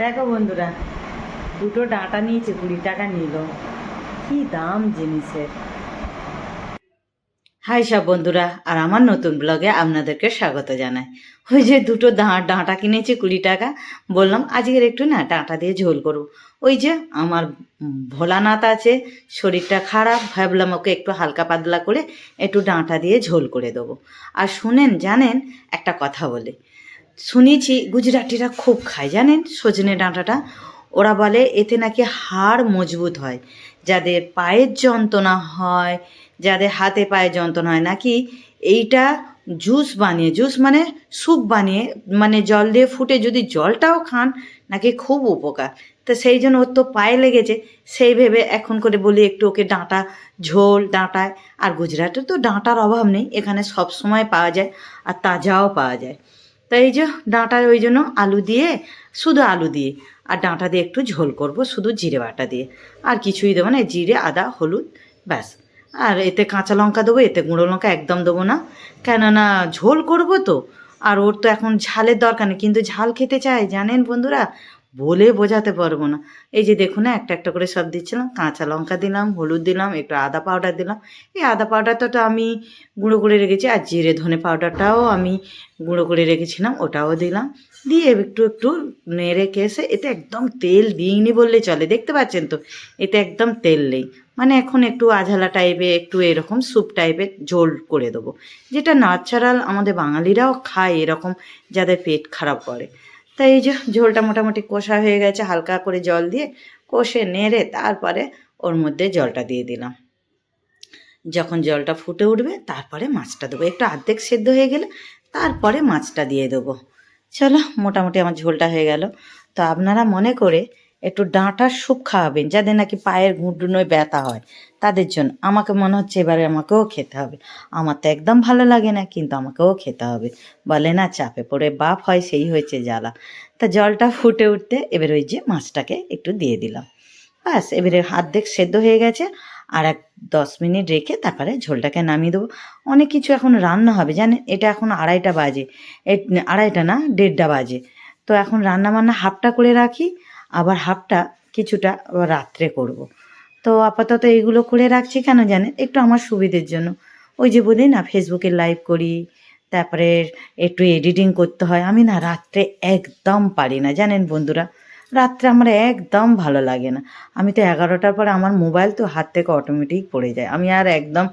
দেখো বন্ধুরা, দুটো ডাঁটা নিয়েছে, কুড়ি টাকা নিল। কি দাম জিনিসের। হাই সব বন্ধুরা, আর আমার নতুন ব্লগে আপনাদেরকে স্বাগত জানাই। ওই যে দুটো ডাঁটা কিনেছি কুড়ি টাকা, বললাম আজকের একটু না ডাঁটা দিয়ে ঝোল করব। ওই যে আমার ভোলানাথ আছে, শরীরটা খারাপ, ভাবলাম ওকে একটু হালকা পাতলা করে একটু ডাঁটা দিয়ে ঝোল করে দেবো। আর শুনেন, জানেন, একটা কথা বলে। শুনেছি গুজরাটিরা খুব খায়, জানেন? সজনে ডাঁটাটা। ওরা বলে এতে নাকি হাড় মজবুত হয়। যাদের পায়ের যন্ত্রণা হয়, যাদের হাতে পায়ে যন্ত্রণা হয়, নাকি এইটা জুস বানিয়ে, জুস মানে স্যুপ বানিয়ে মানে জল দিয়ে ফুটে যদি জলটাও খান, নাকি খুব উপকার। তো সেই জন্য ওর তো পায়ে লেগেছে। সেই ভেবে এখন করে বলি একটু ওকে ডাঁটা, ঝোল, ডাঁটায়। আর গুজরাটে তো ডাঁটার অভাব নেই। এখানে সব সময় পাওয়া যায়, আর তাজাও পাওয়া যায়। তো এই যে ডাঁটা ওই জন্য আলু দিয়ে, শুধু আলু দিয়ে, আর ডাঁটা দিয়ে একটু ঝোল করব, শুধু জিরে বাটা দিয়ে। আর কিছুই দেবো না, জিরে, আদা, হলুদ, ব্যাস। আর এতে কাঁচা লঙ্কা দেবো, এতে গুঁড়ো লঙ্কা একদম দেবো না। কেননা ঝোল করব তো, আর ওর তো এখন ঝালের দরকার নেই, কিন্তু ঝাল খেতে চায় জানেন বন্ধুরা? বলে বোঝাতে পারব না। এই যে দেখুন না, একটা একটা করে সব দিচ্ছিলাম। কাঁচা লঙ্কা দিলাম, হলুদ দিলাম, একটু আদা পাউডার দিলাম। এই আদা পাউডারটা আমি গুঁড়ো করে রেখেছি আর জিরে ধনে পাউডারটাও আমি গুঁড়ো করে রেখেছিলাম, ওটাও দিলাম। দিয়ে একটু একটু নেড়ে কেসে, এতে একদম তেল দিইনি বললে চলে, দেখতে পাচ্ছেন তো? এতে একদম তেল নেই। মানে এখন একটু আঝালা টাইপের একটু এরকম স্যুপ টাইপের ঝোল করে দেবো। যেটা ন্যাচারাল আমাদের বাঙালিরাও খায় এরকম, যাদের পেট খারাপ করে। তাই এই যে ঝোলটা মোটামুটি কষা হয়ে গেছে, হালকা করে জল দিয়ে কষে নেড়ে তারপরে ওর মধ্যে জলটা দিয়ে দিলাম। যখন জলটা ফুটে উঠবে তারপরে মাছটা দেবো। একটু আর্ধেক সেদ্ধ হয়ে গেলে তারপরে মাছটা দিয়ে দেবো। চলো, মোটামুটি আমার ঝোলটা হয়ে গেল। তো আপনারা মনে করে একটু ডাঁটার স্যুপ খাওয়াবেন, যাদের নাকি পায়ের গুঁটুনোয় ব্যথা হয়, তাদের জন্য। আমাকে মনে হচ্ছে এবারে আমাকেও খেতে হবে। আমার তো একদম ভালো লাগে না, কিন্তু আমাকেও খেতে হবে। বলে, না, চাপে পড়ে বাপ হয়, সেই হয়েছে জ্বালা। তা জলটা ফুটে উঠতে এবার ওই যে মাছটাকে একটু দিয়ে দিলাম। ব্যাস, এবারে অর্ধেক সেদ্ধ হয়ে গেছে। আর এক দশ মিনিট রেখে তারপরে ঝোলটাকে নামিয়ে দেবো। অনেক কিছু এখন রান্না হবে, জানেন? এটা এখন আড়াইটা বাজে। আড়াইটা না, দেড়টা বাজে। তো এখন রান্না বান্না হাফটা করে রাখি। আবার হাফটা কিছুটা রাত্রে করব। তো আপাতত এইগুলো করে রাখছি কেন জানেন? একটু আমার সুবিধের জন্য। ওই যে বলি না, ফেসবুকে লাইভ করি, তারপরে একটু এডিটিং করতে হয়। আমি না রাত্রে একদম পারি না। জানেন বন্ধুরা, রাত্রে আমার একদম ভালো লাগে না। আমি তো এগারোটার পরে আমার মোবাইল তো হাত থেকে অটোমেটিক পড়ে যায়। আমি আর একদম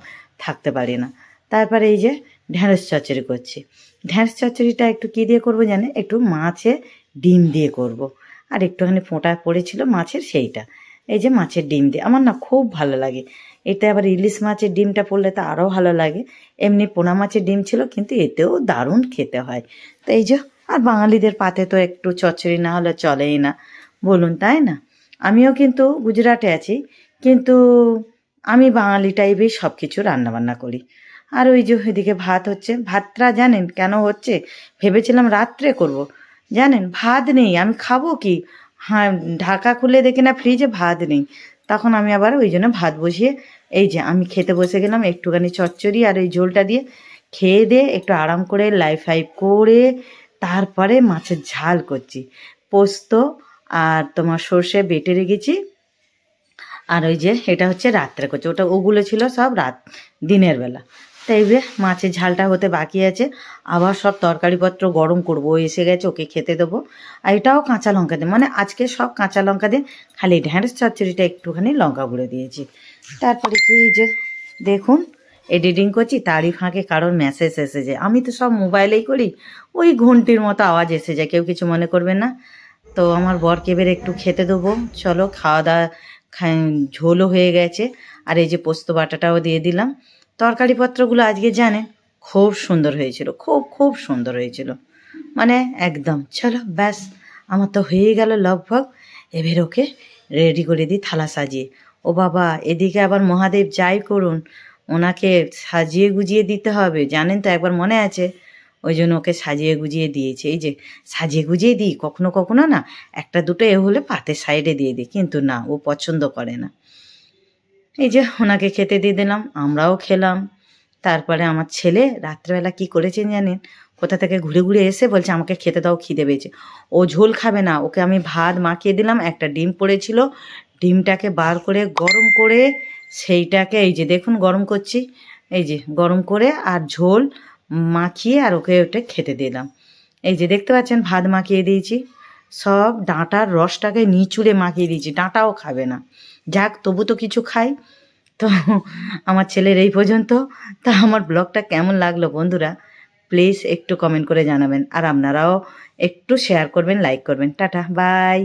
থাকতে পারি না। তারপরে এই যে ঢ্যাঁড়স চচ্চড়ি করছি। ঢ্যাঁড়স চচ্চড়িটা একটু কী দিয়ে করব জানে একটু মাছে ডিম দিয়ে করব। আর একটুখানি ফোঁটা পড়েছিল মাছের সেইটা। এই যে মাছের ডিম দিয়ে। আমার না খুব ভালো লাগে। এটা আবার ইলিশ মাছের ডিমটা পড়লে তো আরও ভালো লাগে। এমনি পোনা মাছের ডিম ছিল, কিন্তু এতেও দারুণ খেতে হয়। তো এই যে, আর বাঙালিদের পাতে তো একটু চচ্চড়ি না হলে চলেই না। বলুন, তাই না? আমিও কিন্তু গুজরাটে আছি, কিন্তু আমি বাঙালি টাইপেই সব কিছু রান্নাবান্না করি। আর ওই যে ওইদিকে ভাত হচ্ছে। ভাতটা জানেন কেন হচ্ছে? ভেবেছিলাম রাত্রে করব। জানেন? ভাত নেই। আমি খাব কি? হ্যাঁ ঢাকা খুলে দেখি না, ফ্রিজে ভাত নেই। তখন আমি আবার ওই জন্য ভাত বসিয়ে, এই যে আমি খেতে বসে গেলাম, একটুখানি চচ্চড়ি আর ওই ঝোলটা দিয়ে খেয়ে দিয়ে একটু আরাম করে লাইফ ফাইভ করে তারপরে মাছের ঝাল করছি। পোস্ত আর তোমার সর্ষে বেটে রেখেছি। আর ওই যে এটা হচ্ছে রাত্রে করছে। ওটা ওগুলো ছিল সব রাত, দিনের বেলা। তাই এবারে মাছের ঝালটা হতে বাকি আছে। আবার সব তরকারিপত্র গরম করব, এসে গেছে, ওকে খেতে দেবো। আর এটাও কাঁচা লঙ্কা দিয়ে মানে আজকে সব কাঁচা লঙ্কা দিয়ে খালি ঢ্যাঁড়স চচ্চড়িটা একটুখানি লঙ্কা গুঁড়ো দিয়েছি। তারপরে কি যে, দেখুন এডিটিং করছি, তারই ফাঁকে কারোর মেসেজ এসে যায় আমি তো সব মোবাইলেই করি, ওই ঘন্টির মতো আওয়াজ এসে যায় কেউ কিছু মনে করবে না। তো আমার বরকে এবার একটু খেতে দেবো। চলো, খাওয়া দাওয়া ঝোলও হয়ে গেছে। আর এই যে পোস্ত বাটাটাও দিয়ে দিলাম। তরকারিপত্রগুলো আজকে জানেন খুব সুন্দর হয়েছিল, খুব খুব সুন্দর হয়েছিল। মানে একদম, চলো ব্যাস, আমার তো হয়ে গেল লগভগ এবার ওকে রেডি করে দিই থালা সাজিয়ে। ও বাবা, এদিকে আবার মহাদেব যাই করুন, ওনাকে সাজিয়ে গুজিয়ে দিতে হবে, জানেন তো একবার মনে আছে? ওই জন্য ওকে সাজিয়ে গুজিয়ে দিয়েছে। এই যে, সাজিয়ে গুজিয়ে দিই, কখনো কখনো না, একটা দুটো এ হলে পাতের সাইডে দিয়ে দিই, কিন্তু না, ও পছন্দ করে না। এই যে ওনাকে খেতে দিয়ে দিলাম, আমরাও খেলাম। তারপরে আমার ছেলে রাত্রেবেলা কি করেছেন জানেন? কোথা থেকে ঘুরে ঘুরে এসে বলছে, আমাকে খেতে দাও, খিদে পেয়েছে। ও ঝোল খাবে না, ওকে আমি ভাত মাখিয়ে দিলাম, একটা ডিম পড়েছিল। ডিমটাকে বার করে, গরম করে সেইটাকে, এই যে দেখুন গরম করছি, এই যে গরম করে আর ঝোল মাখিয়ে আর ওকে ওটা খেতে দিলাম। এই যে দেখতে পাচ্ছেন, ভাত মাখিয়ে দিয়েছি। সব ডাঁটার রসটাকে নিচুড়ে মাখিয়ে দিয়েছি, ডাঁটাও খাবে না। যাক, তবু তো কিছু খাই। তো আমার ছেলের এই পর্যন্ত। তা আমার ব্লগটা কেমন লাগল বন্ধুরা? প্লিজ একটু কমেন্ট করে জানাবেন। আর আপনারাও একটু শেয়ার করবেন লাইক করবেন। Tata bye